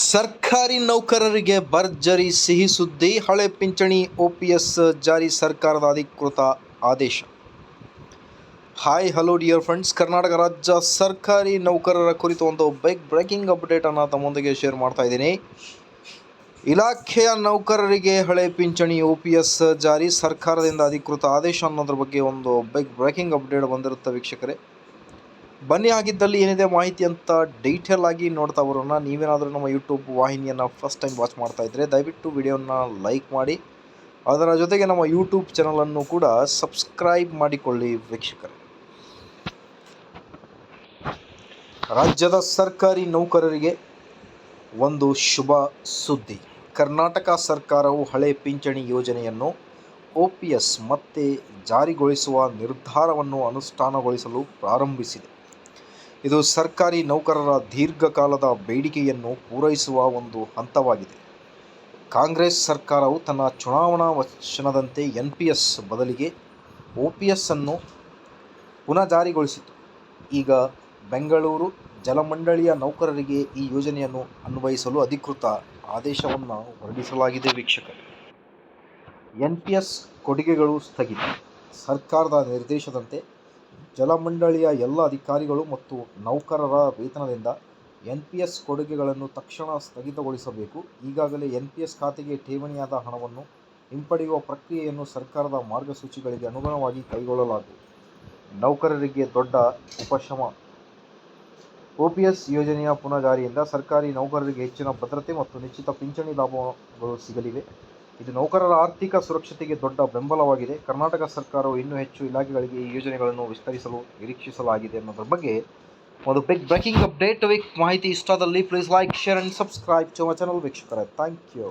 ಸರ್ಕಾರಿ ನೌಕರರಿಗೆ ಭರ್ಜರಿ ಸಿಹಿ ಸುದ್ದಿ, ಹಳೆ ಪಿಂಚಣಿ ಒಪಿಎಸ್ ಜಾರಿ ಸರ್ಕಾರದ ಅಧಿಕೃತ ಆದೇಶ. Hi, hello dear friends. Karnataka ರಾಜ್ಯ ಸರ್ಕಾರಿ ನೌಕರರ ಕುರಿತು ಒಂದು ಬೈಕ್ ಬ್ರೇಕಿಂಗ್ ಅಪ್ಡೇಟನ್ನು ತಮ್ಮೊಂದಿಗೆ ಶೇರ್ ಮಾಡ್ತಾ ಇದ್ದೀನಿ. ಇಲಾಖೆಯ ನೌಕರರಿಗೆ ಹಳೆ ಪಿಂಚಣಿ ಒ ಪಿ ಎಸ್ ಜಾರಿ ಸರ್ಕಾರದಿಂದ ಅಧಿಕೃತ ಆದೇಶ ಅನ್ನೋದ್ರ ಬಗ್ಗೆ ಒಂದು ಬೈಕ್ ಬ್ರೇಕಿಂಗ್ ಅಪ್ಡೇಟ್ ಬಂದಿರುತ್ತೆ ವೀಕ್ಷಕರೇ. ಬನ್ನಿ, ಆಗಿದ್ದಲ್ಲಿ ಏನಿದೆ ಮಾಹಿತಿ ಅಂತ ಡೀಟೇಲ್ ಆಗಿ ನೋಡ್ತಾ ಬರೋಣ. ನೀವೇನಾದರೂ ನಮ್ಮ ಯೂಟ್ಯೂಬ್ ವಾಹಿನಿಯನ್ನು ಫಸ್ಟ್ ಟೈಮ್ ವಾಚ್ ಮಾಡ್ತಾ ಇದ್ದರೆ ದಯವಿಟ್ಟು ವಿಡಿಯೋನ ಲೈಕ್ ಮಾಡಿ. ಅದರ ಜೊತೆಗೆ ನಮ್ಮ ಯೂಟ್ಯೂಬ್ ಚಾನಲನ್ನು ಕೂಡ ಸಬ್ಸ್ಕ್ರೈಬ್ ಮಾಡಿಕೊಳ್ಳಿ ವೀಕ್ಷಕರೇ. ರಾಜ್ಯದ ಸರ್ಕಾರಿ ನೌಕರರಿಗೆ ಒಂದು ಶುಭ ಸುದ್ದಿ. ಕರ್ನಾಟಕ ಸರ್ಕಾರವು ಹಳೆ ಪಿಂಚಣಿ ಯೋಜನೆಯನ್ನು ಒ ಪಿ ಎಸ್ ಮತ್ತೆ ಜಾರಿಗೊಳಿಸುವ ನಿರ್ಧಾರವನ್ನು ಅನುಷ್ಠಾನಗೊಳಿಸಲು ಪ್ರಾರಂಭಿಸಿದೆ. ಇದು ಸರ್ಕಾರಿ ನೌಕರರ ದೀರ್ಘಕಾಲದ ಬೇಡಿಕೆಯನ್ನು ಪೂರೈಸುವ ಒಂದು ಹಂತವಾಗಿದೆ. ಕಾಂಗ್ರೆಸ್ ಸರ್ಕಾರವು ತನ್ನ ಚುನಾವಣಾ ವಚನದಂತೆ ಎನ್ ಪಿ ಎಸ್ ಬದಲಿಗೆ ಒ ಪಿ ಎಸ್ ಅನ್ನು ಪುನಃ ಜಾರಿಗೊಳಿಸಿತು. ಈಗ ಬೆಂಗಳೂರು ಜಲಮಂಡಳಿಯ ನೌಕರರಿಗೆ ಈ ಯೋಜನೆಯನ್ನು ಅನ್ವಯಿಸಲು ಅಧಿಕೃತ ಆದೇಶವನ್ನು ಹೊರಡಿಸಲಾಗಿದೆ ವೀಕ್ಷಕರು. ಎನ್ ಪಿ ಎಸ್ ಕೊಡುಗೆಗಳು ಸ್ಥಗಿತ. ಸರ್ಕಾರದ ನಿರ್ದೇಶದಂತೆ ಜಲಮಂಡಳಿಯ ಎಲ್ಲ ಅಧಿಕಾರಿಗಳು ಮತ್ತು ನೌಕರರ ವೇತನದಿಂದ ಎನ್ ಪಿ ಎಸ್ ಕೊಡುಗೆಗಳನ್ನು ತಕ್ಷಣ ಸ್ಥಗಿತಗೊಳಿಸಬೇಕು. ಈಗಾಗಲೇ ಎನ್ ಪಿ ಎಸ್ ಖಾತೆಗೆ ಠೇವಣಿಯಾದ ಹಣವನ್ನು ಹಿಂಪಡೆಯುವ ಪ್ರಕ್ರಿಯೆಯನ್ನು ಸರ್ಕಾರದ ಮಾರ್ಗಸೂಚಿಗಳಿಗೆ ಅನುಗುಣವಾಗಿ ಕೈಗೊಳ್ಳಲಾಗುವುದು. ನೌಕರರಿಗೆ ದೊಡ್ಡ ಉಪಶಮ ಒ ಪಿ ಎಸ್ ಯೋಜನೆಯ ಪುನಃ ಜಾರಿಯಿಂದ ಸರ್ಕಾರಿ ನೌಕರರಿಗೆ ಹೆಚ್ಚಿನ ಭದ್ರತೆ ಮತ್ತು ನಿಶ್ಚಿತ ಪಿಂಚಣಿ ಲಾಭಗಳು ಸಿಗಲಿವೆ. ಇದು ನೌಕರರ ಆರ್ಥಿಕ ಸುರಕ್ಷತೆಗೆ ದೊಡ್ಡ ಬೆಂಬಲವಾಗಿದೆ. ಕರ್ನಾಟಕ ಸರ್ಕಾರವು ಇನ್ನೂ ಹೆಚ್ಚು ಇಲಾಖೆಗಳಿಗೆ ಈ ಯೋಜನೆಗಳನ್ನು ವಿಸ್ತರಿಸಲು ನಿರೀಕ್ಷಿಸಲಾಗಿದೆ ಅನ್ನೋದ್ರ ಬಗ್ಗೆ ಒಂದು ಬಿಗ್ ಬ್ರೇಕಿಂಗ್ ಅಪ್ಡೇಟ್ ವಿಕ್ ಮಾಹಿತಿ ಇಷ್ಟದಲ್ಲಿ please like share and subscribe my channel ವೀಕ್ಷಕರೇ. Thank you